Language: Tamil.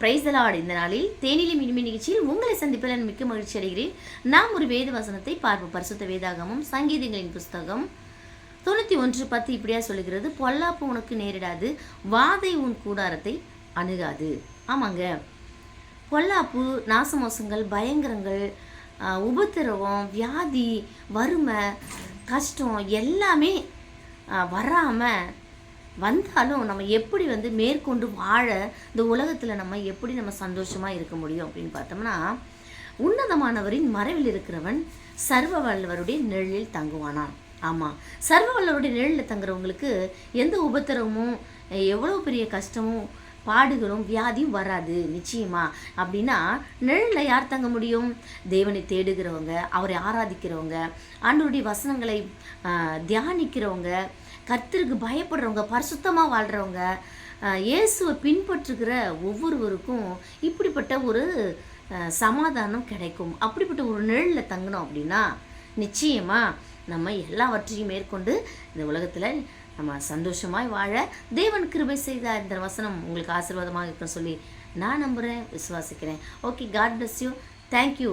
பிரைசலாடு இந்த நாளில் தேனிலி மினிமி நிகழ்ச்சியில் உங்களை சந்திப்பில் மிக்க மகிழ்ச்சி அடைகிறேன். நாம் ஒரு வேத வசனத்தை பார்ப்போம். பரிசுத்த வேதாகமும் சங்கீதங்களின் புஸ்தகம். தொண்ணூற்றி ஒன்று பத்து இப்படியா சொல்லுகிறது பொல்லாப்பு உனக்கு நேரிடாது வாதை உன் கூடாரத்தை அணுகாது. ஆமாங்க. பொல்லாப்பு நாசமோசங்கள் பயங்கரங்கள் உபத்திரவம் வியாதி வறுமை கஷ்டம் எல்லாமே வராமல் வந்தாலும் நம்ம எப்படி வந்து மேற்கொண்டு வாழ இந்த உலகத்தில் நம்ம எப்படி நம்ம சந்தோஷமாக இருக்க முடியும் அப்படின்னு பார்த்தோம்னா உன்னதமானவரின் மறைவில் இருக்கிறவன் சர்வ வல்லவருடைய நிழலில் தங்குவானான் ஆமாம் சர்வ வல்லவருடைய நிழலில் தங்குறவங்களுக்கு எந்த உபத்திரமும் எவ்வளோ பெரிய கஷ்டமும் பாடுகளும் வியாதியும் வராது நிச்சயமா? அப்படின்னா நிழலில் யார் தங்க முடியும்? தேவனை தேடுகிறவங்க அவரை ஆராதிக்கிறவங்க ஆண்டோருடைய வசனங்களை தியானிக்கிறவங்க கர்த்தருக்கு பயப்படுறவங்க பரிசுத்தமாக வாழ்கிறவங்க இயேசுவை பின்பற்றுகிற ஒவ்வொருவருக்கும் இப்படிப்பட்ட ஒரு சமாதானம் கிடைக்கும். அப்படிப்பட்ட ஒரு நிழலில் தங்கினோம் அப்படின்னா நிச்சயமாக நம்ம எல்லாவற்றையும் மேற்கொண்டு இந்த உலகத்தில் நம்ம சந்தோஷமாய் வாழ தேவன் கிருபை செய்த இந்த வசனம் உங்களுக்கு ஆசீர்வாதமாக இருக்குன்னு சொல்லி நான் நம்புகிறேன் விசுவாசிக்கிறேன். Okay God bless you thank you